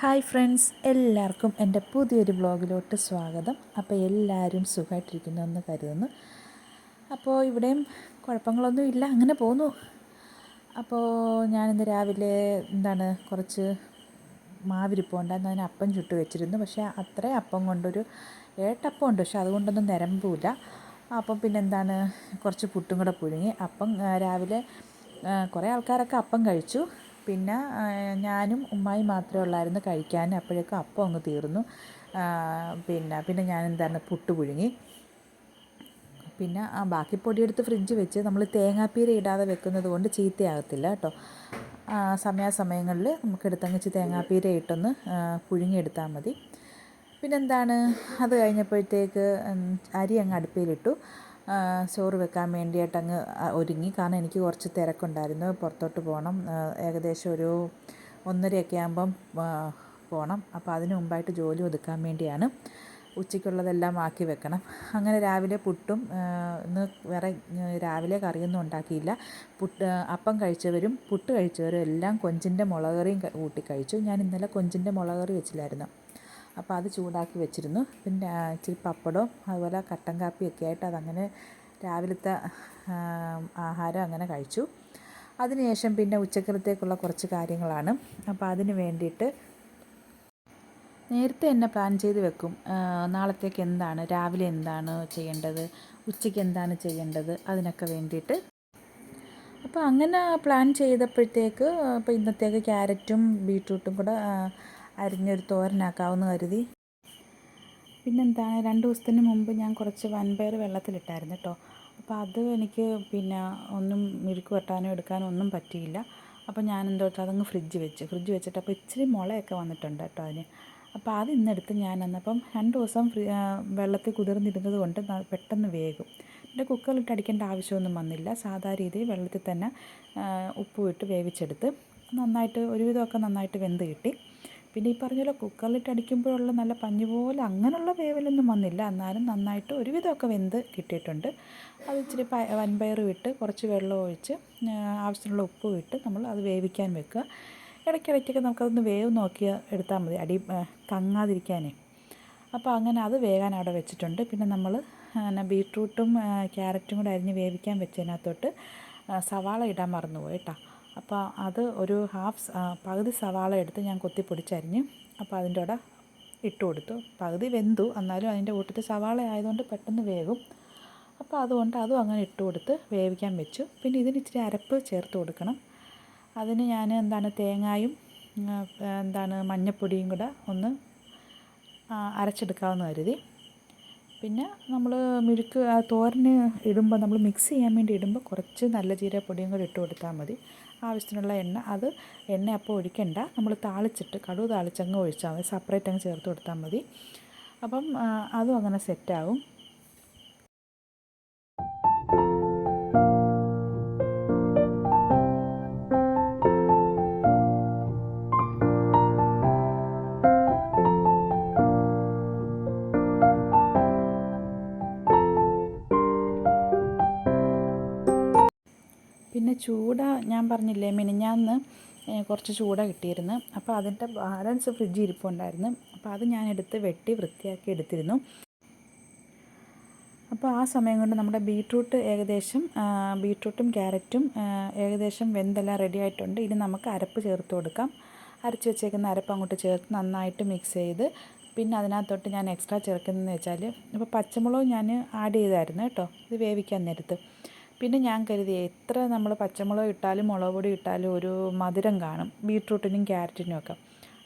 Hi friends എല്ലാവർക്കും എന്റെ പുതിയൊരു വ്ളോഗിലോട്ട് സ്വാഗതം. അപ്പോൾ എല്ലാവരും സുഖമായിട്ടിരിക്കുന്നു എന്ന് കരുതുന്നു. അപ്പോൾ ഇവിടെയും കുഴപ്പങ്ങളൊന്നും ഇല്ല അങ്ങനെ പോന്നു. അപ്പോൾ ഞാനിന്ന് രാവിലെ എന്താണ് കുറച്ച് മാവിരിപ്പുണ്ടായിരുന്നു അതിന് അപ്പം ചുട്ട് വെച്ചിരുന്നു. പക്ഷേ അത്രയും അപ്പം കൊണ്ടൊരു ഏട്ടപ്പം ഉണ്ട്. പക്ഷേ അതുകൊണ്ടൊന്നും നിരമ്പില്ല അപ്പം പിന്നെ എന്താണ് കുറച്ച് പുട്ടും കൂടെ പുഴുങ്ങി. അപ്പം രാവിലെ കുറേ ആൾക്കാരൊക്കെ അപ്പം കഴിച്ചു. പിന്നെ ഞാനും ഉമ്മായും മാത്രമേ ഉള്ളായിരുന്നു കഴിക്കാൻ. അപ്പോഴേക്കും അപ്പം അങ്ങ് തീർന്നു. പിന്നെ പിന്നെ ഞാൻ എന്താണ് പുട്ട് പുഴുങ്ങി. പിന്നെ ആ ബാക്കി പൊടിയെടുത്ത് ഫ്രിഡ്ജ് വെച്ച് നമ്മൾ തേങ്ങാപ്പീര ഇടാതെ വെക്കുന്നത് കൊണ്ട് ചീത്തയാകത്തില്ല കേട്ടോ. സമയാസമയങ്ങളിൽ നമുക്ക് എടുത്തങ്ങിച്ച് തേങ്ങാപ്പീര ഇട്ടൊന്ന് പുഴുങ്ങിയെടുത്താൽ മതി. പിന്നെന്താണ്? അത് കഴിഞ്ഞപ്പോഴത്തേക്ക് അരി അങ്ങ് അടുപ്പിലിട്ടു. ചോറ് വെക്കാൻ വേണ്ടിയിട്ട് അങ്ങ് ഒരുങ്ങി. കാരണം എനിക്ക് കുറച്ച് തിരക്കുണ്ടായിരുന്നു. പുറത്തോട്ട് പോകണം. ഏകദേശം ഒരു ഒന്നരയൊക്കെ ആകുമ്പം പോകണം അപ്പോൾ അതിന് മുമ്പായിട്ട് ജോലി ഒതുക്കാൻ വേണ്ടിയാണ് ഉച്ചയ്ക്കുള്ളതെല്ലാം ആക്കി വെക്കണം. അങ്ങനെ രാവിലെ പുട്ടും ഇന്ന് വേറെ രാവിലെ കറിയൊന്നും ഉണ്ടാക്കിയില്ല. പുട്ട് അപ്പം കഴിച്ചവരും പുട്ട് കഴിച്ചവരും എല്ലാം കൊഞ്ചിന്റെ മുളക് കറിയും കൂട്ടി കഴിച്ചു. ഞാൻ ഇന്നലെ കൊഞ്ചിന്റെ മുളക് കറി വെച്ചില്ലായിരുന്നു. അപ്പോൾ അത് ചൂടാക്കി വെച്ചിരുന്നു. പിന്നെ ഇച്ചിരി പപ്പടവും അതുപോലെ കട്ടൻ കാപ്പിയൊക്കെ ആയിട്ട് അതങ്ങനെ രാവിലത്തെ ആഹാരം അങ്ങനെ കഴിച്ചു. അതിനുശേഷം പിന്നെ ഉച്ചക്കലത്തേക്കുള്ള കുറച്ച് കാര്യങ്ങളാണ്. അപ്പോൾ അതിന് വേണ്ടിയിട്ട് നേരത്തെ തന്നെ പ്ലാൻ ചെയ്ത് വെക്കും. നാളത്തേക്ക് എന്താണ് രാവിലെ എന്താണ് ചെയ്യേണ്ടത് ഉച്ചയ്ക്ക് എന്താണ് ചെയ്യേണ്ടത് അതിനൊക്കെ വേണ്ടിയിട്ട്. അപ്പോൾ അങ്ങനെ പ്ലാൻ ചെയ്തപ്പോഴത്തേക്ക് ഇപ്പോൾ ഇന്നത്തേക്ക് ക്യാരറ്റും ബീട്രൂട്ടും കൂടെ അരിഞ്ഞൊരു തോരനാക്കാമെന്ന് കരുതി. പിന്നെന്താണ്? രണ്ട് ദിവസത്തിന് മുമ്പ് ഞാൻ കുറച്ച് വൻപയർ വെള്ളത്തിലിട്ടായിരുന്നു കേട്ടോ. അപ്പോൾ അത് എനിക്ക് പിന്നെ ഒന്നും മിഴുക്ക് വെട്ടാനോ എടുക്കാനോ ഒന്നും പറ്റിയില്ല. അപ്പോൾ ഞാൻ എന്തോ അതങ്ങ് ഫ്രിഡ്ജ് വെച്ച്. ഫ്രിഡ്ജ് വെച്ചിട്ട് അപ്പോൾ ഇച്ചിരി മുളയൊക്കെ വന്നിട്ടുണ്ട് കേട്ടോ അതിന്. അപ്പോൾ അത് ഇന്നെടുത്ത് ഞാൻ അന്നപ്പം രണ്ട് ദിവസം വെള്ളത്തിൽ കുതിർന്നിരുന്നത് കൊണ്ട് പെട്ടെന്ന് വേകും. എന്റെ കുക്കറിലിട്ട് അടിക്കേണ്ട ആവശ്യമൊന്നും വന്നില്ല. സാധാ രീതിയിൽ വെള്ളത്തിൽ തന്നെ ഉപ്പ് ഇട്ട് വേവിച്ചെടുത്ത് നന്നായിട്ട് ഒരുവിധമൊക്കെ നന്നായിട്ട് വെന്ത് കിട്ടി. പിന്നെ ഈ പറഞ്ഞ പോലെ കുക്കറിലിട്ട് അടിക്കുമ്പോഴുള്ള നല്ല പഞ്ഞു പോലെ അങ്ങനെയുള്ള വേവലൊന്നും വന്നില്ല. എന്നാലും നന്നായിട്ട് ഒരുവിധമൊക്കെ വെന്ത് കിട്ടിയിട്ടുണ്ട്. അത് ഇച്ചിരി വൻപയർ ഇട്ട് കുറച്ച് വെള്ളം ഒഴിച്ച് ആവശ്യത്തിനുള്ള ഉപ്പ് ഇട്ട് നമ്മൾ അത് വേവിക്കാൻ വെക്കുക. ഇടയ്ക്കിടയ്ക്കൊക്കെ നമുക്കതൊന്ന് വേവ് നോക്കി എടുത്താൽ മതി. അടി കങ്ങാതിരിക്കാനേ അപ്പോൾ അങ്ങനെ അത് വേകാൻ അവിടെ വെച്ചിട്ടുണ്ട്. പിന്നെ നമ്മൾ പിന്നെ ബീട്രൂട്ടും ക്യാരറ്റും കൂടെ അരിഞ്ഞ് വേവിക്കാൻ വെച്ചതിനകത്തോട്ട് സവാള ഇടാൻ മറന്നുപോയി കേട്ടോ. അപ്പോൾ അത് ഒരു ഹാഫ് പകുതി സവാള എടുത്ത് ഞാൻ കൊത്തി പൊടിച്ചരിഞ്ഞ് അപ്പോൾ അതിന്റെ കൂടെ ഇട്ട് കൊടുത്തു. പകുതി വെന്തു. എന്നാലും അതിന്റെ കൂട്ടത്തിൽ സവാള ആയതുകൊണ്ട് പെട്ടെന്ന് വേകും അപ്പോൾ അതുകൊണ്ട് അതും അങ്ങനെ ഇട്ട് കൊടുത്ത് വേവിക്കാൻ വെച്ചു. പിന്നെ ഇതിന് ഇച്ചിരി അരപ്പ് ചേർത്ത് കൊടുക്കണം. അതിന് ഞാൻ എന്താണ് തേങ്ങായും എന്താണ് മഞ്ഞൾപ്പൊടിയും കൂടെ ഒന്ന് അരച്ചെടുക്കാമെന്ന് കരുതി. പിന്നെ നമ്മൾ മിഴുക്ക് തോരന് ഇടുമ്പോൾ നമ്മൾ മിക്സ് ചെയ്യാൻ വേണ്ടി ഇടുമ്പോൾ കുറച്ച് നല്ല ജീരകപ്പൊടിയും കൂടി ഇട്ട് കൊടുത്താൽ മതി. ആവശ്യത്തിനുള്ള എണ്ണ. അത് എണ്ണ അപ്പോൾ ഒഴിക്കണ്ട. നമ്മൾ താളിച്ചിട്ട് കടുക് താളിച്ചങ്ങ് ഒഴിച്ചാൽ മതി. സെപ്പറേറ്റ് അങ്ങ് ചേർത്ത് കൊടുത്താൽ മതി. അപ്പം അതും അങ്ങനെ സെറ്റാവും ചൂട ഞാൻ പറഞ്ഞില്ലേ മിനിഞ്ഞാന്ന് കുറച്ച് ചൂട കിട്ടിയിരുന്നു. അപ്പോൾ അതിന്റെ ബാലൻസ് ഫ്രിഡ്ജ് ഇരിപ്പുണ്ടായിരുന്നു. അപ്പോൾ അത് ഞാൻ എടുത്ത് വെട്ടി വൃത്തിയാക്കി എടുത്തിരുന്നു. അപ്പോൾ ആ സമയം കൊണ്ട് നമ്മുടെ ബീട്രൂട്ട് ഏകദേശം ബീട്രൂട്ടും ക്യാരറ്റും ഏകദേശം വെന്തെല്ലാം റെഡി ആയിട്ടുണ്ട്. ഇനി നമുക്ക് അരപ്പ് ചേർത്ത് കൊടുക്കാം. അരച്ച് വെച്ചേക്കുന്ന അരപ്പ് അങ്ങോട്ട് ചേർത്ത് നന്നായിട്ട് മിക്സ് ചെയ്ത് പിന്നെ അതിനകത്തോട്ട് ഞാൻ എക്സ്ട്രാ ചേർക്കുന്നതെന്ന് വെച്ചാൽ ഇപ്പോൾ പച്ചമുളക് ഞാൻ ആഡ് ചെയ്തായിരുന്നു കേട്ടോ. ഇത് വേവിക്കാൻ നേരത്ത്. പിന്നെ ഞാൻ കരുതി എത്ര നമ്മൾ പച്ചമുളക് ഇട്ടാലും മുളക് പൊടി ഇട്ടാലും ഒരു മധുരം കാണും. ബീട്രൂട്ടിനും ക്യാരറ്റിനും ഒക്കെ.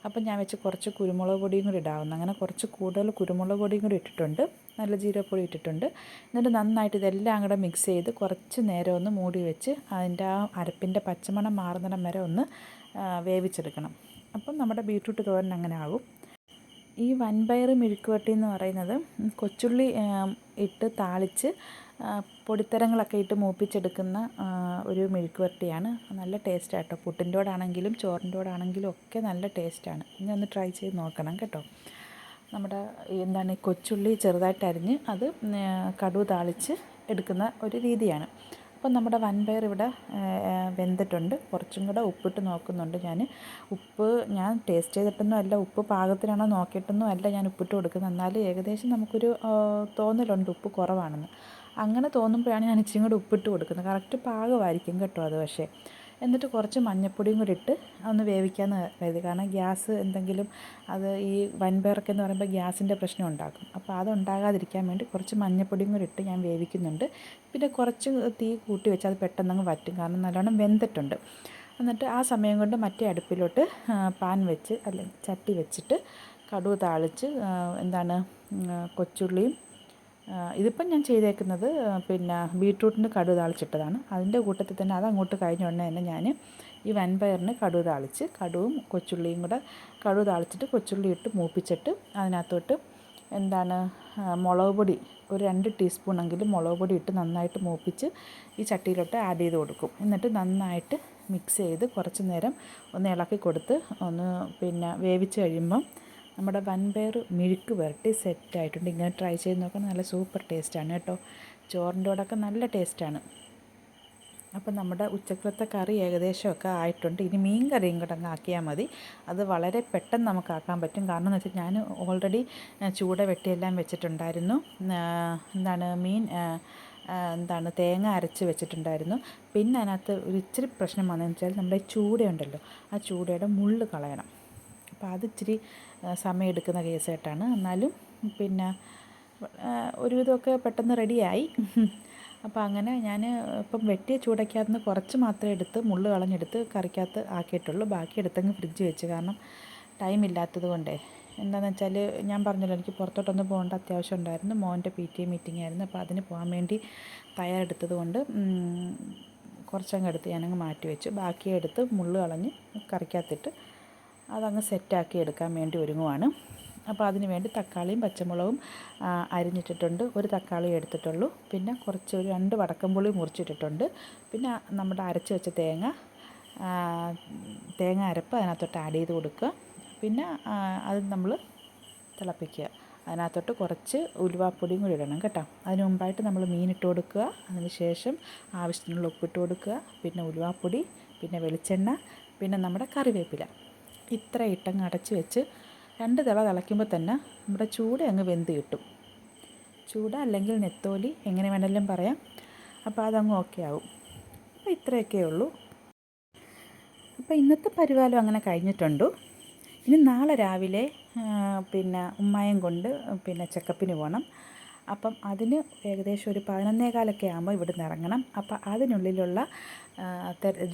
അപ്പം ഞാൻ വെച്ച് കുറച്ച് കുരുമുളക് പൊടിയും കൂടി ഇടാവുന്നു. അങ്ങനെ കുറച്ച് കൂടുതൽ കുരുമുളക് പൊടിയും കൂടി ഇട്ടിട്ടുണ്ട്. നല്ല ജീരകപ്പൊടി ഇട്ടിട്ടുണ്ട്. എന്നിട്ട് നന്നായിട്ട് ഇതെല്ലാം കൂടെ മിക്സ് ചെയ്ത് കുറച്ച് നേരം ഒന്ന് മൂടി വെച്ച് അതിന്റെ ആ അരപ്പിന്റെ പച്ചമണം മാറുന്നിടം വരെ ഒന്ന് വേവിച്ചെടുക്കണം. അപ്പം നമ്മുടെ ബീട്രൂട്ട് തോരൻ അങ്ങനെ ആകും ഈ വൻപയർ മെഴുക്കുവട്ടി എന്ന് പറയുന്നത് കൊച്ചുള്ളി ഇട്ട് താളിച്ച് പൊടിത്തരങ്ങളൊക്കെ ഇട്ട് മൂപ്പിച്ചെടുക്കുന്ന ഒരു മെഴുക്കുവരട്ടിയാണ്. നല്ല ടേസ്റ്റ് കേട്ടോ പുട്ടിന്റെ ചോറിന്റെ ഒക്കെ നല്ല ടേസ്റ്റാണ് ഇനി ഒന്ന് ട്രൈ ചെയ്ത് നോക്കണം കേട്ടോ. നമ്മുടെ എന്താണ് കൊച്ചുള്ളി ചെറുതായിട്ട് അരിഞ്ഞ് അത് കടുവ് താളിച്ച് എടുക്കുന്ന ഒരു രീതിയാണ്. അപ്പം നമ്മുടെ വൻപയർ ഇവിടെ വെന്തിട്ടുണ്ട്. കുറച്ചും കൂടെ ഉപ്പിട്ട് നോക്കുന്നുണ്ട് ഞാൻ ഉപ്പ് ഞാൻ ടേസ്റ്റ് ചെയ്തിട്ടൊന്നും അല്ല. ഉപ്പ് പാകത്തിനാണോ നോക്കിയിട്ടൊന്നും അല്ല ഞാൻ ഉപ്പിട്ട് കൊടുക്കുന്നത്. എന്നാലും ഏകദേശം നമുക്കൊരു തോന്നലുണ്ട് ഉപ്പ് കുറവാണെന്ന്. അങ്ങനെ തോന്നുമ്പോഴാണ് ഞാൻ ഇച്ചിരി കൂടെ ഉപ്പിട്ട് കൊടുക്കുന്നത്. കറക്റ്റ് പാകമായിരിക്കും കേട്ടോ അത് പക്ഷേ. എന്നിട്ട് കുറച്ച് മഞ്ഞപ്പൊടിയും കൂടി ഇട്ട് ഒന്ന് വേവിക്കാമെന്ന് കരുതി. കാരണം ഗ്യാസ് എന്തെങ്കിലും അത് ഈ വൻപയറൊക്കെ എന്ന് പറയുമ്പോൾ ഗ്യാസിന്റെ പ്രശ്നം ഉണ്ടാക്കും. അപ്പോൾ അതുണ്ടാകാതിരിക്കാൻ വേണ്ടി കുറച്ച് മഞ്ഞപ്പൊടിയും കൂടി ഇട്ട് ഞാൻ വേവിക്കുന്നുണ്ട്. പിന്നെ കുറച്ച് തീ കൂട്ടി വെച്ചാൽ അത് പെട്ടെന്നങ്ങ് വറ്റും. കാരണം നല്ലോണം വെന്തിട്ടുണ്ട്. എന്നിട്ട് ആ സമയം കൊണ്ട് മറ്റേ അടുപ്പിലോട്ട് പാൻ വെച്ച് അല്ലെങ്കിൽ ചട്ടി വെച്ചിട്ട് കടുവ് താളിച്ച് എന്താണ് കൊച്ചുള്ളിയും ഇതിപ്പം ഞാൻ ചെയ്തേക്കുന്നത് പിന്നെ ബീട്രൂട്ടിന് കടുക് താളിച്ചിട്ടതാണ്. അതിന്റെ കൂട്ടത്തിൽ തന്നെ അത് അങ്ങോട്ട് കഴിഞ്ഞ ഉടനെ തന്നെ ഞാൻ ഈ വൻപയറിന് കടുക് താളിച്ച് കടുവും കൊച്ചുള്ളിയും കൂടെ കടുക് താളിച്ചിട്ട് കൊച്ചുള്ളി ഇട്ട് മൂപ്പിച്ചിട്ട് അതിനകത്തോട്ട് എന്താണ് മുളക് പൊടി ഒരു രണ്ട് ടീസ്പൂണെങ്കിലും മുളക് പൊടി ഇട്ട് നന്നായിട്ട് മൂപ്പിച്ച് ഈ ചട്ടിയിലോട്ട് ആഡ് ചെയ്ത് കൊടുക്കും. എന്നിട്ട് നന്നായിട്ട് മിക്സ് ചെയ്ത് കുറച്ച് നേരം ഒന്ന് ഇളക്കി കൊടുത്ത് ഒന്ന് പിന്നെ വേവിച്ച് കഴിയുമ്പം നമ്മുടെ വൻപയർ മിഴുക്ക് പുരട്ടി സെറ്റായിട്ടുണ്ട്. ഇങ്ങനെ ട്രൈ ചെയ്ത് നോക്കണം. നല്ല സൂപ്പർ ടേസ്റ്റാണ് കേട്ടോ. ചോറിന്റെ കൂടെയൊക്കെ നല്ല ടേസ്റ്റാണ് അപ്പം നമ്മുടെ ഉച്ചക്കലത്തെ കറി ഏകദേശമൊക്കെ ആയിട്ടുണ്ട്. ഇനി മീൻ കറിയും കൂടെ അങ്ങ് ആക്കിയാൽ മതി. അത് വളരെ പെട്ടെന്ന് നമുക്ക് ആക്കാൻ പറ്റും. കാരണം എന്ന് വെച്ചാൽ ഞാൻ ഓൾറെഡി ചൂട വെട്ടിയെല്ലാം വെച്ചിട്ടുണ്ടായിരുന്നു. എന്താണ് മീൻ എന്താണ് തേങ്ങ അരച്ച് വെച്ചിട്ടുണ്ടായിരുന്നു. പിന്നെ അതിനകത്ത് ഒരു ഇച്ചിരി പ്രശ്നം വന്നതെന്ന് വെച്ചാൽ നമ്മുടെ ചൂടയുണ്ടല്ലോ. ആ ചൂടയുടെ മുള്ള് കളയണം. അപ്പോൾ അതിച്ചിരി സമയമെടുക്കുന്ന കേസായിട്ടാണ്. എന്നാലും പിന്നെ ഒരുവിധമൊക്കെ പെട്ടെന്ന് റെഡിയായി. അപ്പോൾ അങ്ങനെ ഞാൻ ഇപ്പം വെട്ടിയ ചൂടയ്ക്കകത്ത് കുറച്ച് മാത്രമേ എടുത്ത് മുള്ള് കളഞ്ഞെടുത്ത് കറിക്കകത്ത് ആക്കിയിട്ടുള്ളൂ. ബാക്കി എടുത്തങ്ങ് ഫ്രിഡ്ജ് വെച്ച്. കാരണം ടൈം ഇല്ലാത്തത് കൊണ്ടേ. എന്താണെന്ന് വെച്ചാൽ ഞാൻ പറഞ്ഞല്ലോ എനിക്ക് പുറത്തോട്ടൊന്ന് പോകേണ്ട അത്യാവശ്യം ഉണ്ടായിരുന്നു. മോന്റെ പി ടി എ മീറ്റിംഗ് ആയിരുന്നു. അപ്പോൾ അതിന് പോകാൻ വേണ്ടി തയ്യാറെടുത്തത് കൊണ്ട് കുറച്ചങ്ങ് എടുത്ത് ഞാനങ്ങ് മാറ്റി വെച്ചു. ബാക്കി എടുത്ത് മുള്ള് കളഞ്ഞ് കറിക്കകത്തിട്ട് അതങ്ങ് സെറ്റാക്കി എടുക്കാൻ വേണ്ടി ഒരുങ്ങുവാണ്. അപ്പോൾ അതിന് വേണ്ടി തക്കാളിയും പച്ചമുളകും അരിഞ്ഞിട്ടിട്ടുണ്ട്. ഒരു തക്കാളി എടുത്തിട്ടുള്ളൂ. പിന്നെ കുറച്ച് ഒരു രണ്ട് വടക്കംപുളി മുറിച്ചിട്ടിട്ടുണ്ട്. പിന്നെ നമ്മുടെ അരച്ച് വെച്ച തേങ്ങ തേങ്ങ അരപ്പ് അതിനകത്തോട്ട് ആഡ് ചെയ്ത് കൊടുക്കുക. പിന്നെ അത് നമ്മൾ തിളപ്പിക്കുക. അതിനകത്തോട്ട് കുറച്ച് ഉലുവാപ്പൊടിയും കൂടി ഇടണം കേട്ടോ. അതിന് മുമ്പായിട്ട് നമ്മൾ മീനിട്ട് കൊടുക്കുക. അതിന് ശേഷം ആവശ്യത്തിനുള്ള ഉപ്പിട്ട് കൊടുക്കുക. പിന്നെ ഉലുവാപ്പൊടി പിന്നെ വെളിച്ചെണ്ണ പിന്നെ നമ്മുടെ കറിവേപ്പില. ഇത്ര ഇട്ടങ്ങ് അടച്ച് വെച്ച് രണ്ട് തിള തിളയ്ക്കുമ്പോൾ തന്നെ നമ്മുടെ ചൂട് അങ്ങ് വെന്ത് കിട്ടും. ചൂട് അല്ലെങ്കിൽ നെത്തോലി എങ്ങനെ വേണമെങ്കിലും പറയാം. അപ്പോൾ അതങ്ങ് ഓക്കെ ആവും. അപ്പോൾ ഇത്രയൊക്കെ ഉള്ളൂ. അപ്പോൾ ഇന്നത്തെ പരിപാലം അങ്ങനെ കഴിഞ്ഞിട്ടുണ്ട്. ഇനി നാളെ രാവിലെ പിന്നെ ഉമ്മായം കൊണ്ട് പിന്നെ ചെക്കപ്പിന് പോകണം. അപ്പം അതിന് ഏകദേശം ഒരു പതിനൊന്നേകാലൊക്കെ ആകുമ്പോൾ ഇവിടുന്ന് ഇറങ്ങണം. അപ്പം അതിനുള്ളിലുള്ള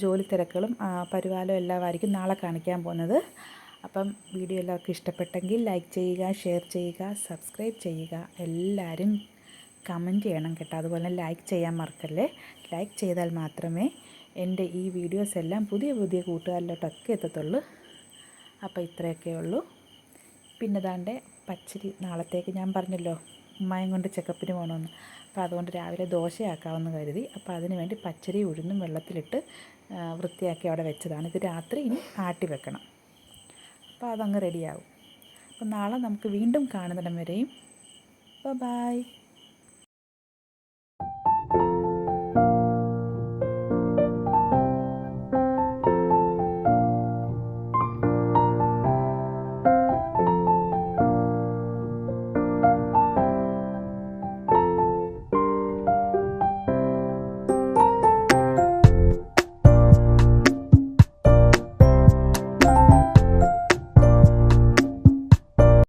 ജോലി തിരക്കുകളും പരിപാലവും എല്ലാമായിരിക്കും നാളെ കാണിക്കാൻ പോകുന്നത്. അപ്പം വീഡിയോ എല്ലാവർക്കും ഇഷ്ടപ്പെട്ടെങ്കിൽ ലൈക്ക് ചെയ്യുക ഷെയർ ചെയ്യുക സബ്സ്ക്രൈബ് ചെയ്യുക. എല്ലാവരും കമന്റ് ചെയ്യണം കേട്ടോ. അതുപോലെ ലൈക്ക് ചെയ്യാൻ മറക്കല്ലേ? ലൈക്ക് ചെയ്താൽ മാത്രമേ എന്റെ ഈ വീഡിയോസ് എല്ലാം പുതിയ പുതിയ കൂട്ടുകാരിലോട്ടൊക്കെ എത്തത്തുള്ളൂ. അപ്പോൾ ഇത്രയൊക്കെ ഉള്ളൂ. പിന്നെ ദാണ്ടെ പച്ചരി നാളത്തേക്ക് ഞാൻ പറഞ്ഞല്ലോ. ഉമ്മായും കൊണ്ട് ചെക്കപ്പിന് പോകണമെന്ന്. അപ്പോൾ അതുകൊണ്ട് രാവിലെ ദോശയാക്കാമെന്ന് കരുതി. അപ്പോൾ അതിന് വേണ്ടി പച്ചരി ഉഴുന്നും വെള്ളത്തിലിട്ട് വൃത്തിയാക്കി അവിടെ വെച്ചതാണ്. ഇത് രാത്രി ഇനി ആട്ടി വെക്കണം. അപ്പോൾ അതങ്ങ് റെഡിയാകും അപ്പോൾ നാളെ നമുക്ക് വീണ്ടും കാണുന്നിടം വരെയും. ബൈ